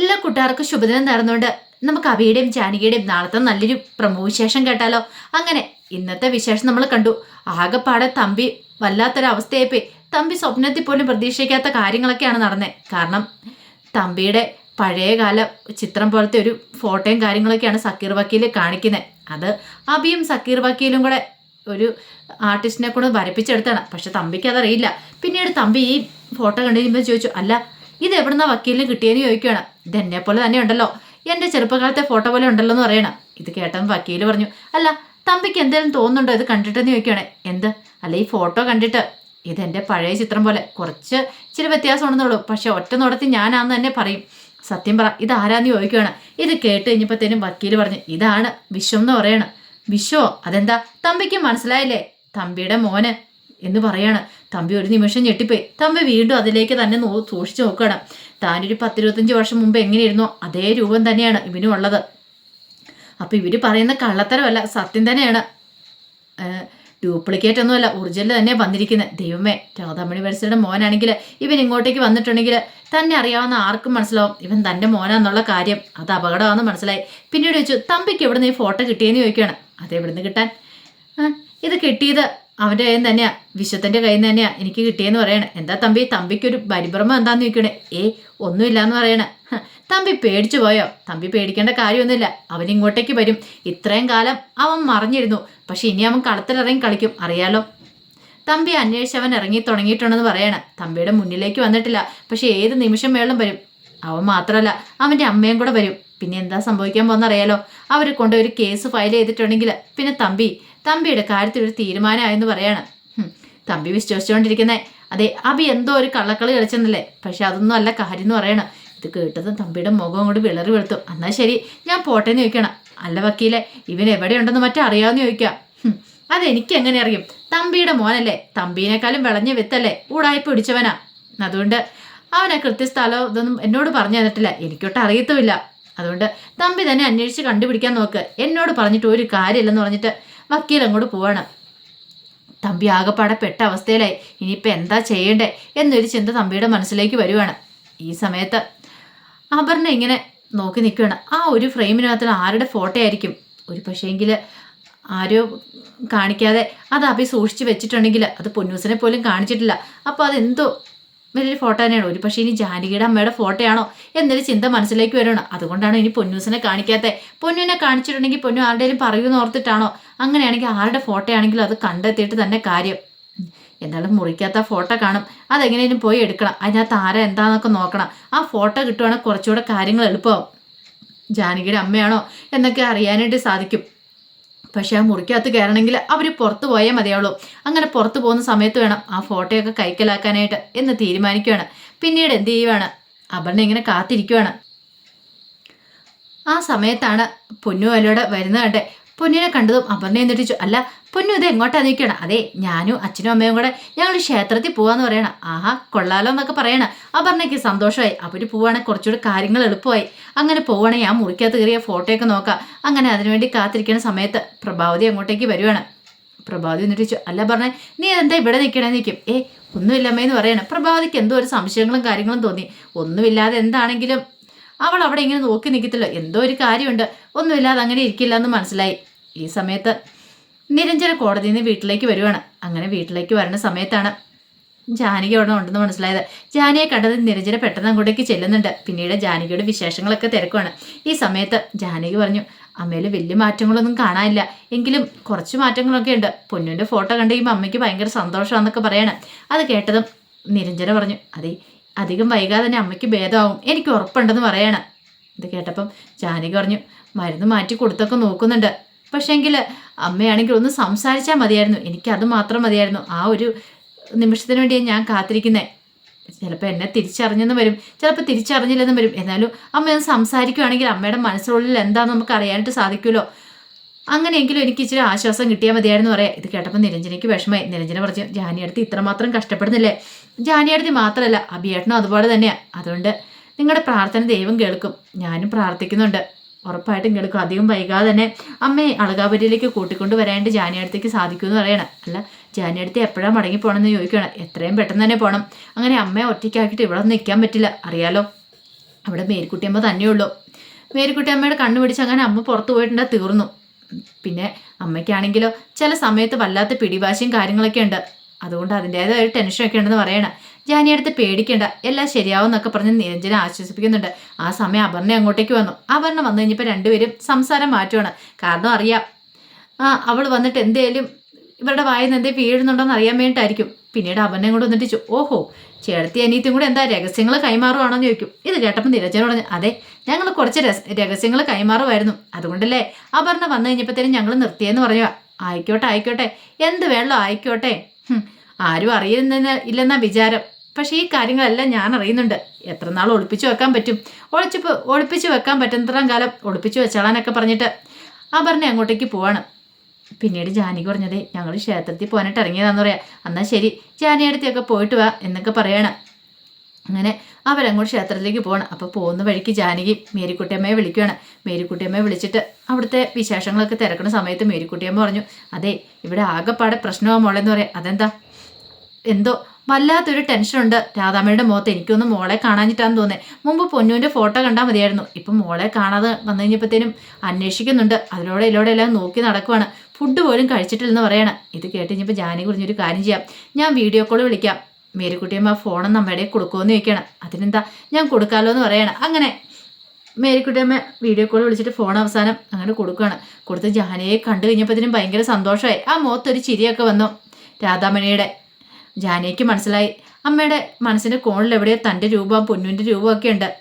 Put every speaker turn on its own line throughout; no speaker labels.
എല്ലാ കൂട്ടുകാർക്കും ശുഭദിനം നേർന്നുകൊണ്ട് നമുക്ക് അവിയുടെയും ജാനകിയുടെയും നാളത്തെ നല്ലൊരു പ്രമോ വിശേഷം കേട്ടാലോ? അങ്ങനെ ഇന്നത്തെ വിശേഷം നമ്മൾ കണ്ടു. ആകെപ്പാടെ തമ്പി വല്ലാത്തൊരവസ്ഥയായിപ്പോയി. തമ്പി സ്വപ്നത്തിൽ പോലും പ്രതീക്ഷിക്കാത്ത കാര്യങ്ങളൊക്കെയാണ് നടന്നത് കാരണം തമ്പിയുടെ പഴയകാല ചിത്രം പോലത്തെ ഒരു ഫോട്ടോയും കാര്യങ്ങളൊക്കെയാണ് സക്കീർ വക്കീൽ കാണിക്കുന്നത് അത് അബിയും സക്കീർ വക്കീലും കൂടെ ഒരു ആർട്ടിസ്റ്റിനെ കൊണ്ട് വരപ്പിച്ചെടുത്താണ്. പക്ഷെ തമ്പിക്ക് അതറിയില്ല. പിന്നീട് തമ്പി ഈ ഫോട്ടോ കണ്ടിരുമ്പോൾ ചോദിച്ചു അല്ല ഇത് എവിടുന്ന വക്കീലിന് കിട്ടിയെന്ന് ചോദിക്കുകയാണ് ഇത് എന്നെ പോലെ തന്നെ ഉണ്ടല്ലോ എന്റെ ചെറുപ്പകാലത്തെ ഫോട്ടോ പോലെ ഉണ്ടല്ലോ എന്ന് പറയണം. ഇത് കേട്ടവൻ വക്കീൽ പറഞ്ഞു അല്ല തമ്പിക്ക് എന്തെങ്കിലും തോന്നുന്നുണ്ടോ? ഇത് കണ്ടിട്ടെന്ന് ചോദിക്കുകയാണ് എന്ത്? അല്ല ഈ ഫോട്ടോ കണ്ടിട്ട്. ഇതെന്റെ പഴയ ചിത്രം പോലെ. കുറച്ച് ഇച്ചിരി വ്യത്യാസമുണ്ടെന്നുള്ളൂ പക്ഷെ ഒറ്റ നോടത്തിൽ ഞാനാന്ന് തന്നെ പറയും. സത്യം പറ ഇത് ആരാന്ന് ചോദിക്കുകയാണ് ഇത് കേട്ട് കഴിഞ്ഞപ്പോഴത്തേനും വക്കീൽ പറഞ്ഞു ഇതാണ് വിശ്വം എന്ന് പറയണം. വിശ്വോ? അതെന്താ? തമ്പിക്ക് മനസ്സിലായില്ലേ? തമ്പിയുടെ മോന് എന്ന് പറയാണ്. തമ്പി ഒരു നിമിഷം ഞെട്ടിപ്പോയി. തമ്പി വീണ്ടും അതിലേക്ക് തന്നെ നോ സൂക്ഷിച്ചു നോക്കണം താനൊരു പത്തിരുപത്തഞ്ച് വർഷം മുമ്പ് എങ്ങനെയിരുന്നോ? അതേ രൂപം തന്നെയാണ് ഇവനും ഉള്ളത്. അപ്പോൾ ഇവർ പറയുന്ന കള്ളത്തരമല്ല സത്യം തന്നെയാണ്. ഡ്യൂപ്ലിക്കേറ്റ് ഒന്നുമല്ല ഒറിജിനൽ തന്നെ വന്നിരിക്കുന്നത് ദൈവമേ രാധാമണി വരസയുടെ മോനാണെങ്കിൽ ഇവൻ ഇങ്ങോട്ടേക്ക് വന്നിട്ടുണ്ടെങ്കിൽ തന്നെ അറിയാവുന്ന ആർക്കും മനസ്സിലാവും ഇവൻ തന്റെ മോനാന്നുള്ള കാര്യം. അത് അപകടമാണെന്ന് മനസ്സിലായി. പിന്നീട് ചോദിച്ചു തമ്പിക്ക് എവിടെ നിന്ന് ഈ ഫോട്ടോ കിട്ടിയെന്ന് ചോദിക്കുകയാണ്. അത് എവിടെ നിന്ന് കിട്ടാൻ ഇത് കിട്ടിയത് അവന്റെ കയ്യിൽ നിന്ന് തന്നെയാ വിശ്വത്തിന്റെ കയ്യിൽ നിന്ന് തന്നെയാ എനിക്ക് കിട്ടിയെന്ന് പറയണേ. എന്താ തമ്പി തമ്പിക്ക് ഒരു പരിഭ്രമം എന്താന്ന് ചോദിക്കണേ? ഏ ഒന്നുമില്ല എന്ന് പറയണേ തമ്പി പേടിച്ചു പോയോ? തമ്പി പേടിക്കേണ്ട കാര്യമൊന്നുമില്ല. അവൻ ഇങ്ങോട്ടേക്ക് വരും. ഇത്രയും കാലം അവൻ മറിഞ്ഞിരുന്നു. പക്ഷെ ഇനി അവൻ കളത്തിലിറങ്ങി കളിക്കും അറിയാലോ? തമ്പി അന്വേഷിച്ച് അവൻ ഇറങ്ങി തുടങ്ങിയിട്ടുണ്ടെന്ന് പറയണം. തമ്പിയുടെ മുന്നിലേക്ക് വന്നിട്ടില്ല. പക്ഷെ ഏത് നിമിഷം വേളം വരും. അവൻ മാത്രമല്ല അവന്റെ അമ്മയും കൂടെ വരും. പിന്നെ എന്താ സംഭവിക്കാൻ പോകുന്നറിയാലോ? അവരെ കൊണ്ട് ഒരു കേസ് ഫയൽ ചെയ്തിട്ടുണ്ടെങ്കിൽ പിന്നെ തമ്പി തമ്പിയുടെ കാര്യത്തിൽ ഒരു തീരുമാനമായെന്ന് പറയാണ്. തമ്പി വിശ്വസിച്ചുകൊണ്ടിരിക്കുന്നേ. അതെ അബി എന്തോ ഒരു കള്ളക്കളി കളിച്ചെന്നല്ലേ? പക്ഷെ അതൊന്നും അല്ല കാര്യം എന്ന് പറയണം. ഇത് കേട്ടതും തമ്പിയുടെ മുഖം കൊണ്ട് വിളറി വെളുത്തു. എന്നാൽ ശരി ഞാൻ പോട്ടേന്ന് ചോദിക്കണം. അല്ല വക്കീലെ ഇവൻ എവിടെയുണ്ടെന്ന് മറ്റേ അറിയാമെന്ന് ചോദിക്കാം. അതെനിക്ക് എങ്ങനെ അറിയും? തമ്പിയുടെ മോനല്ലേ? തമ്പീനേക്കാളും വിളഞ്ഞ വിത്തല്ലേ? ഊടായി പിടിച്ചവനാ. അതുകൊണ്ട് അവനെ കൃത്യസ്ഥലം ഇതൊന്നും എന്നോട് പറഞ്ഞു തന്നിട്ടില്ല. എനിക്കൊട്ട് അറിയത്തുമില്ല. അതുകൊണ്ട് തമ്പി തന്നെ അന്വേഷിച്ച് കണ്ടുപിടിക്കാൻ നോക്ക്. എന്നോട് പറഞ്ഞിട്ട് ഒരു കാര്യമില്ലെന്ന് പറഞ്ഞിട്ട് വക്കീൽ അങ്ങോട്ട് പോവാണ്. തമ്പി ആകെപ്പാടെ പെട്ട അവസ്ഥയിലായി. ഇനിയിപ്പോൾ എന്താ ചെയ്യണ്ടേ എന്നൊരു ചിന്ത തമ്പിയുടെ മനസ്സിലേക്ക് വരുവാണ്. ഈ സമയത്ത് അപർണ ഇങ്ങനെ നോക്കി നിൽക്കുകയാണ്. ആ ഒരു ഫ്രെയിമിനകത്ത് ആരുടെ ഫോട്ടോ ആയിരിക്കും? ഒരു പക്ഷേങ്കിൽ ആരോ കാണിക്കാതെ അത് അഭി സൂക്ഷിച്ച് വെച്ചിട്ടുണ്ടെങ്കിൽ അത് പൊന്നൂസിനെ പോലും കാണിച്ചിട്ടില്ല. അപ്പോൾ അതെന്തോ വലിയൊരു ഫോട്ടോ തന്നെയാണ്. ഒരു പക്ഷേ ഇനി ജാനകിയുടെ അമ്മയുടെ ഫോട്ടോയാണോ എന്നൊരു ചിന്ത മനസ്സിലേക്ക് വരണം. അതുകൊണ്ടാണ് ഇനി പൊന്നൂസിനെ കാണിക്കാത്തത് പൊന്നുവിനെ കാണിച്ചിട്ടുണ്ടെങ്കിൽ പൊന്നു ആരുടെയും പറയുമെന്ന് ഓർത്തിട്ടാണോ? അങ്ങനെയാണെങ്കിൽ ആരുടെ ഫോട്ടോ ആണെങ്കിലും അത് കണ്ടെത്തിയിട്ട് തന്നെ കാര്യം. എന്നാലും മുറിക്കാത്ത ഫോട്ടോ കാണും. അതെങ്ങനെയും പോയി എടുക്കണം. അതിനകത്ത് ആരാ എന്താണെന്നൊക്കെ നോക്കണം. ആ ഫോട്ടോ കിട്ടുവാണെങ്കിൽ കുറച്ചുകൂടെ കാര്യങ്ങൾ എളുപ്പമാവും ജാനകിയുടെ അമ്മയാണോ എന്നൊക്കെ അറിയാനായിട്ട് സാധിക്കും. പക്ഷെ ആ മുറിക്കകത്ത് കയറണമെങ്കിൽ അവർ പുറത്തു പോയാൽ മതിയാവുള്ളൂ. അങ്ങനെ പുറത്തു പോകുന്ന സമയത്ത് വേണം ആ ഫോട്ടോയൊക്കെ കൈക്കലാക്കാനായിട്ട് എന്ന് തീരുമാനിക്കുകയാണ്. പിന്നീട് എന്ത് ചെയ്യുവാണ്? അപർണ ഇങ്ങനെ കാത്തിരിക്കുവാണ്. ആ സമയത്താണ് പൊന്നു വരുന്നതേ പൊന്നിനെ കണ്ടതും അപർണ എന്നിട്ട് അല്ല പൊന്നു ഇത് എങ്ങോട്ടാ നിൽക്കണം അതെ ഞാനും അച്ഛനും അമ്മയും കൂടെ ഞങ്ങൾ ക്ഷേത്രത്തിൽ പോവാന്ന് പറയണം. ആഹാ കൊള്ളാലോ എന്നൊക്കെ പറയണം. അപർണയ്ക്ക് സന്തോഷമായി. അവർ പോവാണെങ്കിൽ കുറച്ചുകൂടി കാര്യങ്ങൾ എളുപ്പമായി. അങ്ങനെ പോവുകയാണെങ്കിൽ ആ മുറിക്കകത്ത് കയറിയ ഫോട്ടോയൊക്കെ നോക്കാം. അങ്ങനെ അതിനുവേണ്ടി കാത്തിരിക്കുന്ന സമയത്ത് പ്രഭാവതി അങ്ങോട്ടേക്ക് വരുവാണ്. പ്രഭാവതി എന്നിട്ട് അല്ല പറഞ്ഞേ നീ എന്താ ഇവിടെ നിൽക്കണേ നിൽക്കും ഏ ഒന്നുമില്ലമ്മയെന്ന് പറയണം. പ്രഭാവതിക്ക് എന്തോ ഒരു സംശയങ്ങളും കാര്യങ്ങളും തോന്നി. ഒന്നുമില്ലാതെ എന്താണെങ്കിലും അവൾ അവിടെ ഇങ്ങനെ നോക്കി നിൽക്കത്തില്ല എന്തോ ഒരു കാര്യമുണ്ട്. ഒന്നുമില്ലാതെ അങ്ങനെ ഇരിക്കില്ല എന്ന് മനസ്സിലായി. ഈ സമയത്ത് നിരഞ്ജന കോടതിയിൽ നിന്ന് വീട്ടിലേക്ക് വരുവാണ്. അങ്ങനെ വീട്ടിലേക്ക് വരുന്ന സമയത്താണ് ജാനകി അവിടെ ഉണ്ടെന്ന് മനസ്സിലായത്. ജാനിയെ കണ്ടത് നിരഞ്ജന പെട്ടെന്ന് അങ്ങോട്ടേക്ക് ചെല്ലുന്നുണ്ട്. പിന്നീട് ജാനകിയുടെ വിശേഷങ്ങളൊക്കെ തിരക്കുവാണ്. ഈ സമയത്ത് ജാനകി പറഞ്ഞു അമ്മയിൽ വലിയ മാറ്റങ്ങളൊന്നും കാണാനില്ല. എങ്കിലും കുറച്ച് മാറ്റങ്ങളൊക്കെ ഉണ്ട്. പൊന്നുവിന്റെ ഫോട്ടോ കണ്ട് കഴിയുമ്പോൾ അമ്മയ്ക്ക് ഭയങ്കര സന്തോഷമാണെന്നൊക്കെ പറയാണ്. അത് കേട്ടതും നിരഞ്ജന പറഞ്ഞു അതെ അധികം വൈകാതെ തന്നെ അമ്മയ്ക്ക് ഭേദമാവും. എനിക്ക് ഉറപ്പുണ്ടെന്ന് പറയണം. ഇത് കേട്ടപ്പം ജാനകി പറഞ്ഞു മരുന്ന് മാറ്റി കൊടുത്തൊക്കെ നോക്കുന്നുണ്ട്. പക്ഷേങ്കിൽ അമ്മയാണെങ്കിൽ ഒന്ന് സംസാരിച്ചാൽ മതിയായിരുന്നു. എനിക്ക് അത് മാത്രം മതിയായിരുന്നു. ആ ഒരു നിമിഷത്തിന് വേണ്ടിയാണ് ഞാൻ കാത്തിരിക്കുന്നത് ചിലപ്പോൾ എന്നെ തിരിച്ചറിഞ്ഞെന്ന് വരും. ചിലപ്പോൾ തിരിച്ചറിഞ്ഞില്ലെന്നും വരും. എന്നാലും അമ്മ ഒന്ന് സംസാരിക്കുകയാണെങ്കിൽ അമ്മയുടെ മനസ്സിനുള്ളിൽ എന്താണെന്ന് നമുക്ക് അറിയാനായിട്ട് സാധിക്കുമല്ലോ. അങ്ങനെയെങ്കിലും എനിക്ക് ഇച്ചിരി ആശ്വാസം കിട്ടിയാൽ മതിയായിരുന്നു പറയാം. ഇത് കേട്ടപ്പോൾ നിരഞ്ജനയ്ക്ക് വിഷമമായി. നിരഞ്ജന പറഞ്ഞു ജാനിയടുത്ത് ഇത്രമാത്രം കഷ്ടപ്പെടുന്നില്ലേ? ജാനിയടുത്ത് മാത്രമല്ല അഭിയേട്ടനും അതുപോലെ തന്നെയാണ് അതുകൊണ്ട് നിങ്ങളുടെ പ്രാർത്ഥന ദൈവം കേൾക്കും. ഞാനും പ്രാർത്ഥിക്കുന്നുണ്ട്. ഉറപ്പായിട്ടും കേൾക്കും. അധികം വൈകാതെ തന്നെ അമ്മയെ അളകാപുരിയിലേക്ക് കൂട്ടിക്കൊണ്ട് വരാണ്ട് ജാനിയടുത്തേക്ക് സാധിക്കുമെന്ന് പറയണം. അല്ല ജാനിയടുത്ത് എപ്പോഴാണ് മടങ്ങി പോകണമെന്ന് ചോദിക്കണം എത്രയും പെട്ടെന്ന് തന്നെ പോകണം അങ്ങനെ അമ്മയെ ഒറ്റയ്ക്കാക്കിയിട്ട് ഇവിടെ നിൽക്കാൻ പറ്റില്ല. അറിയാലോ അവിടെ മേരിക്കുട്ടിയമ്മ തന്നെയുള്ളൂ. മേരിക്കുട്ടിയമ്മയുടെ കണ്ണു പിടിച്ച് അങ്ങനെ അമ്മ പുറത്തു പോയിട്ടുണ്ടെങ്കിൽ തീർന്നു. പിന്നെ അമ്മയ്ക്കാണെങ്കിലോ ചില സമയത്ത് വല്ലാത്ത പിടിവാശിയും കാര്യങ്ങളൊക്കെ ഉണ്ട്. അതുകൊണ്ട് അതിന്റേതായ ഒരു ടെൻഷനൊക്കെ ഉണ്ടെന്ന് പറയണം. ജാനിയടുത്ത് പേടിക്കേണ്ട. എല്ലാം ശരിയാവും എന്നൊക്കെ പറഞ്ഞ് നിരഞ്ജന ആശ്വസിപ്പിക്കുന്നുണ്ട്. ആ സമയം അപർണ അങ്ങോട്ടേക്ക് വന്നു. അപർണ വന്നു കഴിഞ്ഞപ്പോൾ രണ്ടുപേരും സംസാരം മാറ്റുവാണ്. കാരണം അറിയാം. ആ അവൾ വന്നിട്ട് എന്തേലും ഇവരുടെ വായിൽ നിന്ന് എന്തേ വീഴുന്നുണ്ടോന്ന് അറിയാൻ വേണ്ടിയിട്ടായിരിക്കും. പിന്നീട് അപർണയും കൂടെ വന്നിട്ട് ഓഹോ ചേർത്തി അനിയത്തിയും കൂടെ എന്താ രഹസ്യങ്ങൾ കൈമാറുവാണോന്ന് ചോദിക്കും. ഇത് കേട്ടപ്പോൾ നിരഞ്ജന പറഞ്ഞു അതെ ഞങ്ങൾ കുറച്ച് രഹ രഹസ്യങ്ങൾ കൈമാറുമായിരുന്നു അതുകൊണ്ടല്ലേ അപർണ വന്നു കഴിഞ്ഞപ്പോഴത്തേനും ഞങ്ങൾ നിർത്തിയെന്ന് പറഞ്ഞു ആയിക്കോട്ടെ ആയിക്കോട്ടെ എന്ത് വേണമല്ലോ ആയിക്കോട്ടെ. ആരും അറിയുന്ന ഇല്ലെന്നാ വിചാരം. പക്ഷേ ഈ കാര്യങ്ങളെല്ലാം ഞാൻ അറിയുന്നുണ്ട്. എത്ര നാൾ ഒളിപ്പിച്ചു വെക്കാൻ പറ്റും? ഒളിച്ചു ഒളിപ്പിച്ചു വെക്കാൻ പറ്റുന്നത്രയും കാലം ഒളിപ്പിച്ചു വെച്ചാളാനൊക്കെ പറഞ്ഞിട്ട് അപർണ അങ്ങോട്ടേക്ക് പോവാണ്. പിന്നീട് ജാനി പറഞ്ഞത് ഞങ്ങൾ ക്ഷേത്രത്തിൽ പോകാനായിട്ട് ഇറങ്ങിയതാന്ന് പറയാം. എന്നാൽ ശരി ജാനി അടുത്തൊക്കെ പോയിട്ട് വാ എന്നൊക്കെ പറയണം. അങ്ങനെ അവരങ്ങോട്ട് ക്ഷേത്രത്തിലേക്ക് പോകണം അപ്പോൾ പോകുന്ന വഴിക്ക് ജാനകി മേരിക്കുട്ടിയമ്മയെ വിളിക്കുകയാണ് മേരിക്കുട്ടിയമ്മയെ വിളിച്ചിട്ട് അവിടുത്തെ വിശേഷങ്ങളൊക്കെ തിരക്കുന്ന സമയത്ത് മേരിക്കുട്ടിയമ്മ പറഞ്ഞു അതെ ഇവിടെ ആകെപ്പാടെ പ്രശ്നമാണ് മോളെന്ന് പറയാം. അതെന്താ? എന്തോ വല്ലാത്തൊരു ടെൻഷനുണ്ട് രാധാമ്മയുടെ മുഖത്ത് എനിക്കൊന്ന് മോളെ കാണാഞ്ഞിട്ടാന്ന് തോന്നേ മുമ്പ് പൊന്നുവിന്റെ ഫോട്ടോ കണ്ടാൽ മതിയായിരുന്നു. ഇപ്പം മോളെ കാണാതെ വന്നു കഴിഞ്ഞപ്പോഴത്തേനും അന്വേഷിക്കുന്നുണ്ട്. അതിലൂടെ ഇതിലൂടെ എല്ലാം നോക്കി നടക്കുവാണ്. ഫുഡ് പോലും കഴിച്ചിട്ടില്ലെന്ന് പറയണം. ഇത് കേട്ട് കഴിഞ്ഞപ്പോൾ ജാനി കുറിഞ്ഞൊരു കാര്യം ചെയ്യാം. ഞാൻ വീഡിയോ കോൾ വിളിക്കാം. മേരിക്കുട്ടിയമ്മ ഫോണൊന്നും അമ്മയുടെ കൊടുക്കുമെന്ന് ചോദിക്കണം. അതിനെന്താ? ഞാൻ കൊടുക്കാമല്ലോ എന്ന് പറയണം. അങ്ങനെ മേരിക്കുട്ടിയമ്മ വീഡിയോ കോൾ വിളിച്ചിട്ട് ഫോൺ അവസാനം അങ്ങനെ കൊടുക്കുകയാണ് കൊടുത്ത് ജാനയെ കണ്ടു കഴിഞ്ഞപ്പോഴത്തേനും ഭയങ്കര സന്തോഷമായി. ആ മുഖത്തൊരു ചിരിയൊക്കെ വന്നു. രാധാമണിയുടെ ജാനയ്ക്ക് മനസ്സിലായി. അമ്മയുടെ മനസ്സിന്റെ കോണിൽ എവിടെയോ തന്റെ രൂപം പൊന്നുവിന്റെ രൂപമൊക്കെ ഉണ്ട്.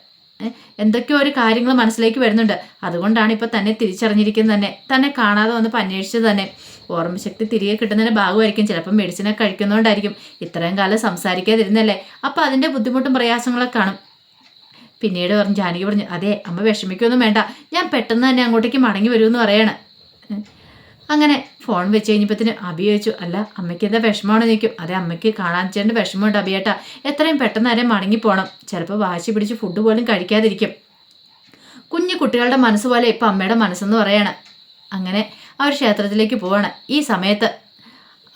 എന്തൊക്കെയോ ഒരു കാര്യങ്ങൾ മനസ്സിലേക്ക് വരുന്നുണ്ട്. അതുകൊണ്ടാണ് ഇപ്പോൾ തന്നെ തിരിച്ചറിഞ്ഞിരിക്കുന്നത് തന്നെ. തന്നെ കാണാതെ വന്നപ്പോൾ അന്വേഷിച്ചത് തന്നെ. ഓർമ്മശക്തി തിരികെ കിട്ടുന്നതിന് ഭാഗമായിരിക്കും. ചിലപ്പം മെഡിസിനൊക്കെ കഴിക്കുന്നതുകൊണ്ടായിരിക്കും ഇത്രയും കാലം സംസാരിക്കാതിരുന്നല്ലേ? അപ്പോൾ അതിന്റെ ബുദ്ധിമുട്ടും പ്രയാസങ്ങളൊക്കെ കാണും. പിന്നീട് പറഞ്ഞു ജാനകി പറഞ്ഞു അതെ അമ്മ വിഷമിക്കൊന്നും വേണ്ട. ഞാൻ പെട്ടെന്ന് തന്നെ അങ്ങോട്ടേക്ക് മടങ്ങി വരുമെന്ന് പറയാണ്. അങ്ങനെ ഫോൺ വെച്ച് കഴിഞ്ഞപ്പത്തിന് അബി ചോദിച്ചു അല്ല അമ്മയ്ക്ക് എന്താ വിഷമമാണെന്ന് ചോദിക്കും അതെ അമ്മയ്ക്ക് കാണാൻ ചേട്ടന്റെ വിഷമമുണ്ട് അബിയേട്ടാ. എത്രയും പെട്ടെന്ന് ആരെയും മടങ്ങി പോകണം ചിലപ്പോൾ വാശി പിടിച്ച് ഫുഡ് പോലും കഴിക്കാതിരിക്കും. കുഞ്ഞു കുട്ടികളുടെ മനസ്സ് പോലെ ഇപ്പം അമ്മയുടെ മനസ്സെന്ന് പറയാണ്. അങ്ങനെ അവർ ക്ഷേത്രത്തിലേക്ക് പോവാണ്. ഈ സമയത്ത്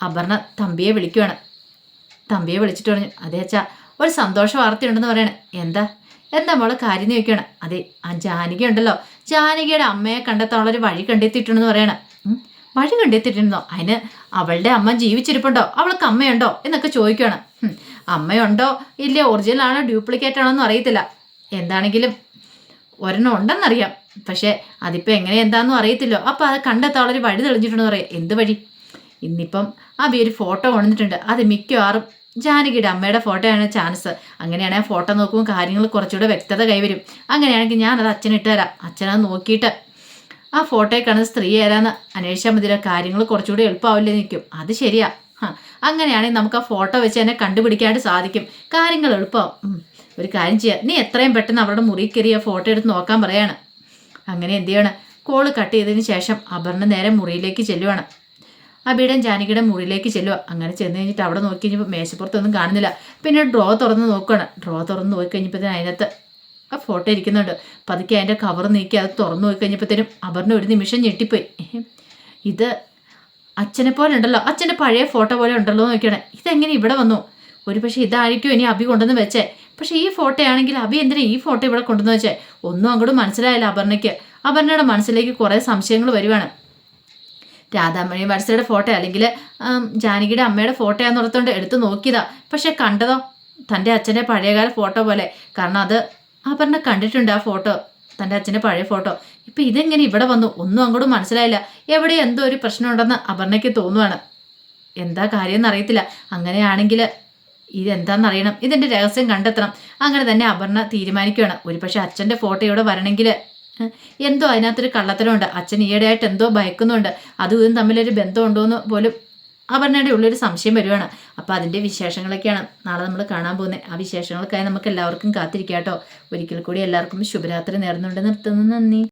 അപർണ തമ്പിയെ വിളിക്കുവാണ്. തമ്പിയെ വിളിച്ചിട്ട് പറഞ്ഞു അതെ അച്ഛാ ഒരു സന്തോഷ വാർത്തയുണ്ടെന്ന് പറയണേ. എന്താ? എന്താ മോളെ കാര്യം? ചോദിക്കുകയാണ്. അതെ ആ ജാനകി ഉണ്ടല്ലോ ജാനകിയുടെ അമ്മയെ കണ്ടെത്താനുള്ളൊരു വഴി കണ്ടെത്തിയിട്ടുണ്ടെന്ന് പറയണം. വഴി കണ്ടെത്തിയിട്ടുണ്ടോ? അതിന് അവളുടെ അമ്മ ജീവിച്ചിരിപ്പുണ്ടോ? അവൾക്ക് അമ്മയുണ്ടോ? എന്നൊക്കെ ചോദിക്കുകയാണ് അമ്മയുണ്ടോ? ഇല്ല ഒറിജിനൽ ആണോ? ഡ്യൂപ്ലിക്കേറ്റ് ആണോ എന്ന് അറിയത്തില്ല. എന്താണെങ്കിലും ഒരെണ്ണം ഉണ്ടെന്നറിയാം. പക്ഷേ അതിപ്പോൾ എങ്ങനെ എന്താണെന്നും അറിയത്തില്ലോ. അപ്പോൾ അത് കണ്ടെത്താൻ ഒരു വഴി തെളിഞ്ഞിട്ടുണ്ടെന്ന് പറയാം. എന്ത് വഴി? ഇന്നിപ്പം അബി ഒരു ഫോട്ടോ കൊണ്ടിട്ടുണ്ട് അത് മിക്കവാറും ജാനകിയുടെ അമ്മയുടെ ഫോട്ടോയാണ് ചാൻസ്. അങ്ങനെയാണെങ്കിൽ ഫോട്ടോ നോക്കുമ്പോൾ കാര്യങ്ങൾ കുറച്ചുകൂടെ വ്യക്തത കൈവരും. അങ്ങനെയാണെങ്കിൽ ഞാനത് അച്ഛനിട്ട് തരാം. അച്ഛനത് നോക്കിയിട്ട് ആ ഫോട്ടോയിൽ കാണുന്ന സ്ത്രീ ഏതാന്ന് അന്വേഷിച്ചാൽ മതി കാര്യങ്ങൾ കുറച്ചുകൂടി എളുപ്പമാവില്ലേ നിൽക്കും അത് ശരിയാ. അങ്ങനെയാണെങ്കിൽ നമുക്ക് ആ ഫോട്ടോ വെച്ച് തന്നെ കണ്ടുപിടിക്കാനായിട്ട് സാധിക്കും. കാര്യങ്ങൾ എളുപ്പം ഒരു കാര്യം ചെയ്യാം. നീ എത്രയും പെട്ടെന്ന് അവരുടെ മുറി കയറി ആ ഫോട്ടോ എടുത്ത് നോക്കാൻ പറയാണ്. അങ്ങനെ എന്ത് ചെയ്യണം? കോൾ കട്ട് ചെയ്തതിന് ശേഷം അപർണ നേരെ മുറിയിലേക്ക് ചെല്ലുവാണ്. അബിയുടെയും ജാനകിയുടെ മുറിയിലേക്ക് ചെല്ലുക അങ്ങനെ ചെന്ന് കഴിഞ്ഞിട്ട് അവിടെ നോക്കി കഴിഞ്ഞപ്പോൾ മേശപ്പുറത്തൊന്നും കാണുന്നില്ല. പിന്നെ ഡ്രോ തുറന്ന് നോക്കുകയാണ് ഡ്രോ തുറന്ന് നോക്കി കഴിഞ്ഞപ്പോൾ അതിനകത്ത് ആ ഫോട്ടോ ഇരിക്കുന്നുണ്ട്. പതുക്കെ അതിന്റെ കവർ നീക്കി അത് തുറന്നു നോക്കി കഴിഞ്ഞപ്പോഴത്തേനും അപർണ ഒരു നിമിഷം ഞെട്ടിപ്പോയി. ഇത് അച്ഛനെ പോലെ ഉണ്ടല്ലോ. അച്ഛന്റെ പഴയ ഫോട്ടോ പോലെ ഉണ്ടല്ലോ എന്ന് നോക്കിയാണ്. ഇതെങ്ങനെ ഇവിടെ വന്നു? ഒരു പക്ഷേ ഇതായിരിക്കും ഇനി അബി കൊണ്ടുവന്ന് വെച്ചേ. പക്ഷേ ഈ ഫോട്ടോ ആണെങ്കിൽ അബി എന്തിനാ ഈ ഫോട്ടോ ഇവിടെ കൊണ്ടുവന്ന് വെച്ചേ? ഒന്നും അങ്ങോട്ട് മനസ്സിലായില്ല അപർണയ്ക്ക്. അപർണയുടെ മനസ്സിലേക്ക് കുറേ സംശയങ്ങൾ വരുവാണ്. രാധാമണി വത്സയുടെ ഫോട്ടോ അല്ലെങ്കിൽ ജാനകിയുടെ അമ്മയുടെ ഫോട്ടോ ഓർത്തുകൊണ്ട് എടുത്ത് നോക്കിയതാ. പക്ഷേ കണ്ടതോ? തന്റെ അച്ഛന്റെ പഴയകാല ഫോട്ടോ പോലെ. കാരണം അത് അപർണ കണ്ടിട്ടുണ്ട് ആ ഫോട്ടോ തന്റെ അച്ഛന്റെ പഴയ ഫോട്ടോ. ഇപ്പം ഇതെങ്ങനെ ഇവിടെ വന്നു? ഒന്നും അങ്ങോട്ട് മനസ്സിലായില്ല. എവിടെ എന്തോ ഒരു പ്രശ്നമുണ്ടെന്ന് അപർണയ്ക്ക് തോന്നുവാണ്. എന്താ കാര്യം എന്നറിയത്തില്ല അങ്ങനെയാണെങ്കിൽ ഇതെന്താണെന്നറിയണം ഇതിന്റെ രഹസ്യം കണ്ടെത്തണം. അങ്ങനെ തന്നെ അപർണ തീരുമാനിക്കുകയാണ്. ഒരു പക്ഷേ അച്ഛന്റെ ഫോട്ടോ ഇവിടെ വരണമെങ്കിൽ എന്തോ അതിനകത്തൊരു കള്ളത്തരമുണ്ട്. അച്ഛൻ ഈയിടെയായിട്ട് എന്തോ ഭയക്കുന്നുണ്ട്. അതും ഇതും തമ്മിലൊരു ബന്ധമുണ്ടോയെന്ന് പോലും അപർണയുടെ ഉള്ളൊരു സംശയം വരുവാണ്. അപ്പോൾ അതിന്റെ വിശേഷങ്ങളൊക്കെയാണ് നാളെ നമ്മൾ കാണാൻ പോകുന്നത് ആ വിശേഷങ്ങൾക്കായി നമുക്ക് എല്ലാവർക്കും കാത്തിരിക്കാം കേട്ടോ ഒരിക്കൽ കൂടി എല്ലാവർക്കും ശുഭരാത്രി നേർന്നുകൊണ്ട് നിർത്തുന്നു. നന്ദി.